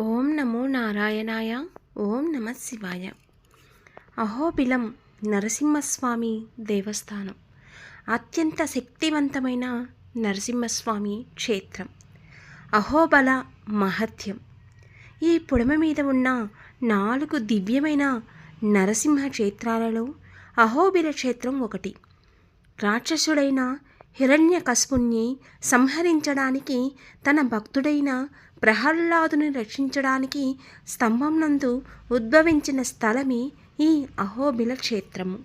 ఓం నమో నారాయణాయ ఓం నమ శివాయ. అహోబిలం నరసింహస్వామి దేవస్థానం. అత్యంత శక్తివంతమైన నరసింహస్వామి క్షేత్రం. అహోబల మహత్యం. ఈ పొడమ మీద ఉన్న నాలుగు దివ్యమైన నరసింహ క్షేత్రాలలో అహోబిల క్షేత్రం ఒకటి. రాక్షసుడైన హిరణ్యకశపుణ్ణి సంహరించడానికి తన భక్తుడైన ప్రహ్లాదుని రక్షించడానికి స్తంభం నందు ఉద్భవించిన స్థలమే ఈ అహోబిల క్షేత్రము.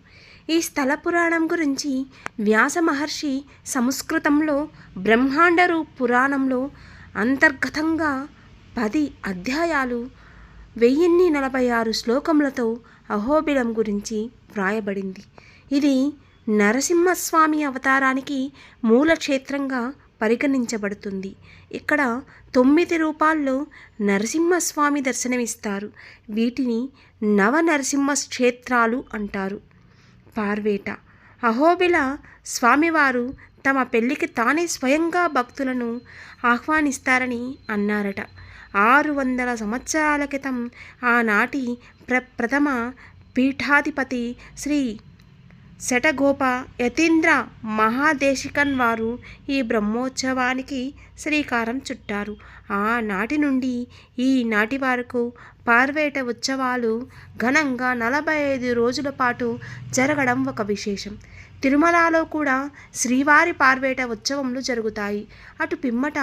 ఈ స్థల పురాణం గురించి వ్యాస మహర్షి సంస్కృతంలో బ్రహ్మాండరు పురాణంలో అంతర్గతంగా పది అధ్యాయాలు వెయ్యిన్ని నలభై ఆరు శ్లోకములతో అహోబిలం గురించి వ్రాయబడింది. ఇది నరసింహస్వామి అవతారానికి మూల క్షేత్రంగా పరిగణించబడుతుంది. ఇక్కడ తొమ్మిది రూపాల్లో నరసింహస్వామి దర్శనమిస్తారు. వీటిని నవ నరసింహ క్షేత్రాలు అంటారు. పార్వేట అహోబిల స్వామివారు తమ పెళ్ళికి తానే స్వయంగా భక్తులను ఆహ్వానిస్తారని అన్నారట. ఆరు వందల సంవత్సరాల క్రితం ఆనాటి ప్ర ప్రథమ పీఠాధిపతి శ్రీ శటగోప యతీంద్ర మహాదేశికన్ వారు ఈ బ్రహ్మోత్సవానికి శ్రీకారం చుట్టారు. ఆనాటి నుండి ఈనాటి వరకు పార్వేట ఉత్సవాలు ఘనంగా నలభై ఐదు రోజుల పాటు జరగడం ఒక విశేషం. తిరుమలలో కూడా శ్రీవారి పార్వేట ఉత్సవములు జరుగుతాయి. అటు పిమ్మట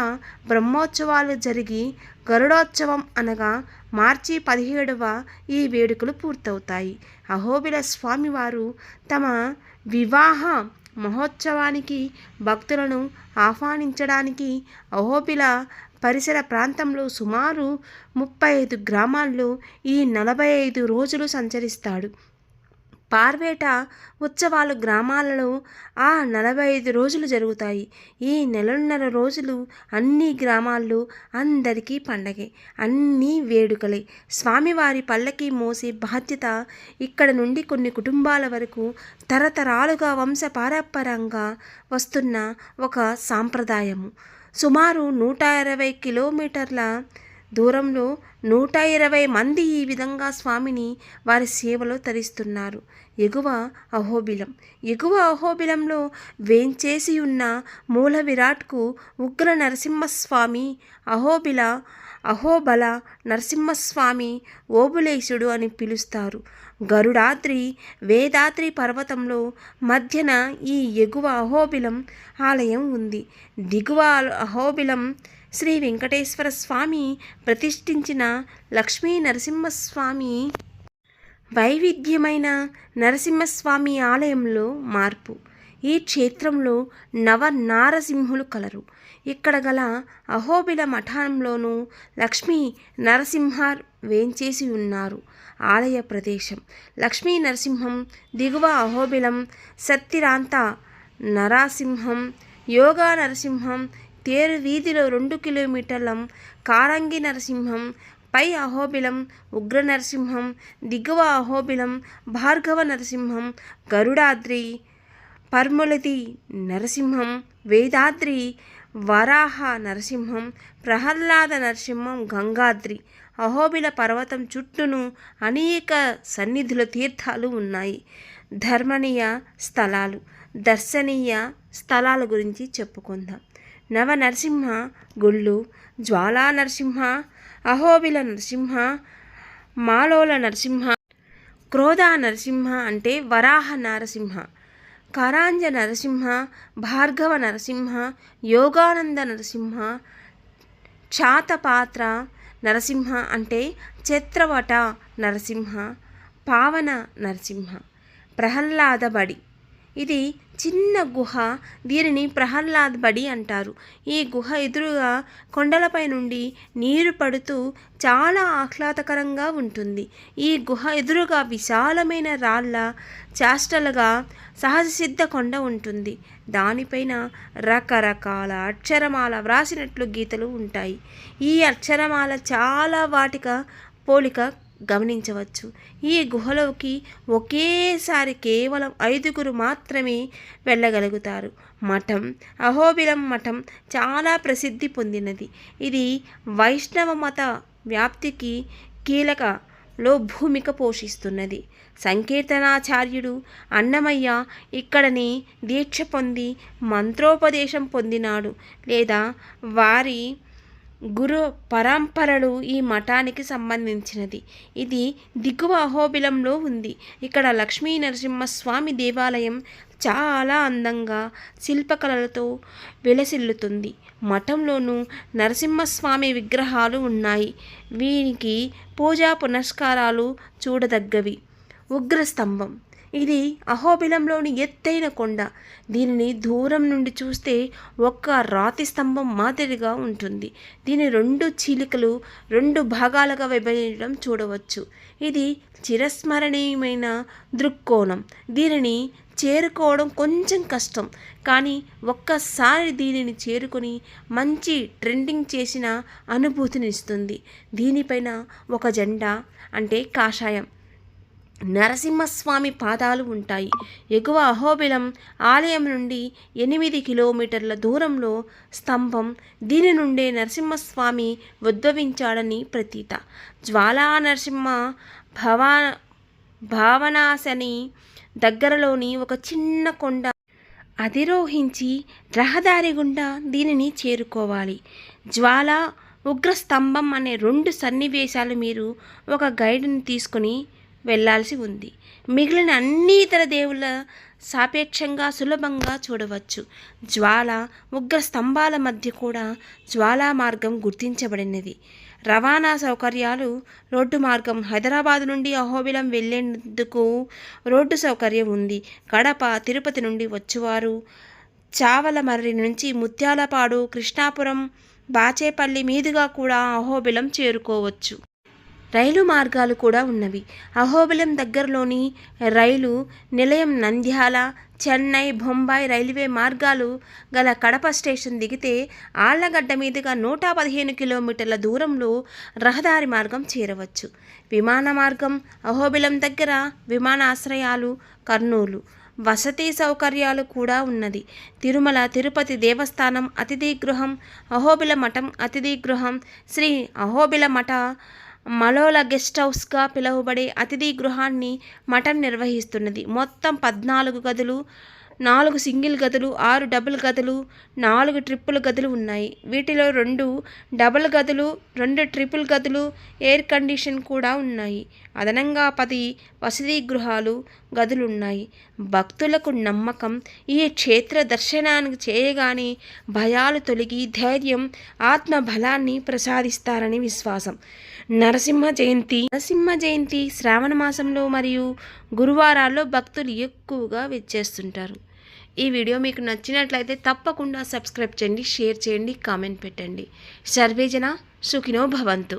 బ్రహ్మోత్సవాలు జరిగి గరుడోత్సవం అనగా మార్చి పదిహేడవ ఈ వేడుకలు పూర్తవుతాయి. అహోబిల స్వామివారు తమ వివాహ మహోత్సవానికి భక్తులను ఆహ్వానించడానికి అహోబిల పరిసర ప్రాంతంలో సుమారు ముప్పై ఐదు గ్రామాల్లో ఈ నలభై ఐదు రోజులు సంచరిస్తాడు. పార్వేట ఉత్సవాలు గ్రామాలలో ఆ నలభై ఐదు రోజులు జరుగుతాయి. ఈ నెలన్నర రోజులు అన్ని గ్రామాల్లో అందరికీ పండగే అన్నీ వేడుకలే. స్వామివారి పల్లకి మోసే బాధ్యత ఇక్కడ నుండి కొన్ని కుటుంబాల వరకు తరతరాలుగా వంశపారంపరంగా వస్తున్న ఒక సాంప్రదాయము. సుమారు నూట ఇరవై కిలోమీటర్ల దూరంలో నూట ఇరవై మంది ఈ విధంగా స్వామిని వారి సేవలో తరిస్తున్నారు. ఎగువ అహోబిలం. ఎగువ అహోబిలంలో వేంచేసి ఉన్న మూల విరాట్కు ఉగ్ర నరసింహస్వామి అహోబిల అహోబల నరసింహస్వామి ఓబులేశుడు అని పిలుస్తారు. గరుడాద్రి వేదాద్రి పర్వతంలో మధ్యన ఈ ఎగువ అహోబిలం ఆలయం ఉంది. దిగువ అహోబిలం శ్రీ వెంకటేశ్వర స్వామి ప్రతిష్ఠించిన లక్ష్మీ నరసింహస్వామి వైవిధ్యమైన నరసింహస్వామి ఆలయంలో మార్పు. ఈ క్షేత్రంలో నవ నారసింహులు కలరు. ఇక్కడ గల అహోబిల మఠంలోనూ లక్ష్మీ నరసింహార్ వేంచేసి ఉన్నారు. ఆలయ ప్రదేశం. లక్ష్మీ నరసింహం దిగువ అహోబిలం సత్తిరాంత నరసింహం యోగా నరసింహం తేరు వీధిలో రెండు కిలోమీటర్ల కారంగి నరసింహం పై అహోబిలం ఉగ్ర నరసింహం దిగువ అహోబిలం భార్గవ నరసింహం గరుడాద్రి పర్ములతి నరసింహం వేదాద్రి వరాహ నరసింహం ప్రహ్లాద నరసింహం గంగాద్రి అహోబిల పర్వతం చుట్టూను అనేక సన్నిధుల తీర్థాలు ఉన్నాయి. ధర్మనీయ స్థలాలు దర్శనీయ స్థలాల గురించి చెప్పుకుందాం. నవ నరసింహ గుళ్ళు జ్వాలా నరసింహ అహోబిల నరసింహ మాలోల నరసింహ క్రోధ నరసింహ అంటే వరాహ నరసింహ కరాంజ నరసింహ భార్గవ నరసింహ యోగానంద నరసింహ క్షాతపాత్ర నరసింహ అంటే చిత్రవట నరసింహ పావన నరసింహ ప్రహ్లాదబడి ఇది చిన్న గుహ దీనిని ప్రహ్లాద్ బడి అంటారు. ఈ గుహ ఎదురుగా కొండలపై నుండి నీరు పడుతూ చాలా ఆహ్లాదకరంగా ఉంటుంది. ఈ గుహ ఎదురుగా విశాలమైన రాళ్ళ చేష్టలుగా సహజసిద్ధ కొండ ఉంటుంది. దానిపైన రకరకాల అక్షరమాల వ్రాసినట్లు గీతలు ఉంటాయి. ఈ అక్షరమాల చాలా వాటిక పోలిక గమనించవచ్చు. ఈ గుహలోకి ఒకేసారి కేవలం ఐదుగురు మాత్రమే వెళ్ళగలుగుతారు. మఠం అహోబిలం మఠం చాలా ప్రసిద్ధి పొందినది. ఇది వైష్ణవ మత వ్యాప్తికి కీలక లో భూమిక పోషిస్తున్నది. సంకీర్తనాచార్యుడు అన్నమయ్య ఇక్కడని దీక్ష పొంది మంత్రోపదేశం పొందినాడు. లేదా వారి గురు పరంపరలు ఈ మఠానికి సంబంధించినది. ఇది దిగువ అహోబిలంలో ఉంది. ఇక్కడ లక్ష్మీ నరసింహస్వామి దేవాలయం చాలా అందంగా శిల్పకళలతో విలసిల్లుతుంది. మఠంలోనూ నరసింహస్వామి విగ్రహాలు ఉన్నాయి. వీరికి పూజా పునస్కారాలు చూడదగ్గవి. ఉగ్రస్తంభం. ఇది అహోబిలంలోని ఎత్తైన కొండ. దీనిని దూరం నుండి చూస్తే ఒక్క రాతి స్తంభం మాదిరిగా ఉంటుంది. దీని రెండు చీలికలు రెండు భాగాలుగా విభజించడం చూడవచ్చు. ఇది చిరస్మరణీయమైన దృక్కోణం. దీనిని చేరుకోవడం కొంచెం కష్టం. కానీ ఒక్కసారి దీనిని చేరుకొని మంచి ట్రెండింగ్ చేసిన అనుభూతినిస్తుంది. దీనిపైన ఒక జెండా అంటే కాషాయం. నరసింహస్వామి పాదాలు ఉంటాయి. ఎగువ అహోబిలం ఆలయం నుండి ఎనిమిది కిలోమీటర్ల దూరంలో స్తంభం. దీని నుండే నరసింహస్వామి ఉద్భవించాడని ప్రతీత. జ్వాలా నరసింహ భవా భావనాశని దగ్గరలోని ఒక చిన్న కొండ అధిరోహించి రహదారి గుండా దీనిని చేరుకోవాలి. జ్వాల ఉగ్రస్తంభం అనే రెండు సన్నివేశాలు మీరు ఒక గైడ్ని తీసుకొని వెళ్ళాల్సి ఉంది. మిగిలిన అన్ని ఇతర దేవుళ్ళ సాపేక్షంగా సులభంగా చూడవచ్చు. జ్వాల ఉగ్ర స్తంభాల మధ్య కూడా జ్వాలా మార్గం గుర్తించబడినది. రవాణా సౌకర్యాలు రోడ్డు మార్గం హైదరాబాద్ నుండి అహోబిలం వెళ్ళేందుకు రోడ్డు సౌకర్యం ఉంది. కడప తిరుపతి నుండి వచ్చేవారు చావలమర్రి నుంచి ముత్యాలపాడు కృష్ణాపురం బాచేపల్లి మీదుగా కూడా అహోబిలం చేరుకోవచ్చు. రైలు మార్గాలు కూడా ఉన్నవి. అహోబిలం దగ్గరలోని రైలు నిలయం నంద్యాల చెన్నై బొంబాయి రైల్వే మార్గాలు గల కడప స్టేషన్ దిగితే ఆళ్ళగడ్డ మీదుగా నూట పదిహేను కిలోమీటర్ల దూరంలో రహదారి మార్గం చేరవచ్చు. విమాన మార్గం అహోబిలం దగ్గర విమానాశ్రయాలు కర్నూలు. వసతి సౌకర్యాలు కూడా ఉన్నది. తిరుమల తిరుపతి దేవస్థానం అతిథి గృహం అహోబిల మఠం అతిథి గృహం శ్రీ అహోబిల మఠ మలోల గెస్ట్ హౌస్గా పిలువబడే అతిథి గృహాన్ని మఠం నిర్వహిస్తున్నది. మొత్తం పద్నాలుగు గదులు నాలుగు సింగిల్ గదులు ఆరు డబుల్ గదులు నాలుగు ట్రిపుల్ గదులు ఉన్నాయి. వీటిలో రెండు డబుల్ గదులు రెండు ట్రిపుల్ గదులు ఎయిర్ కండిషన్ కూడా ఉన్నాయి. అదనంగా పది వసతి గృహాలు గదులు ఉన్నాయి భక్తులకు నమ్మకం. ఈ క్షేత్ర దర్శనానికి చేయగానే భయాలు తొలగి ధైర్యం ఆత్మ బలాన్ని ప్రసాదిస్తారని విశ్వాసం. నరసింహ జయంతి. నరసింహ జయంతి శ్రావణ మాసంలో మరియు గురువారాల్లో భక్తులు ఎక్కువగా విచ్చేస్తుంటారు. ఈ వీడియో మీకు నచ్చినట్లయితే తప్పకుండా సబ్స్క్రైబ్ చేయండి షేర్ చేయండి కామెంట్ పెట్టండి. సర్వేజన సుఖినో భవంతు.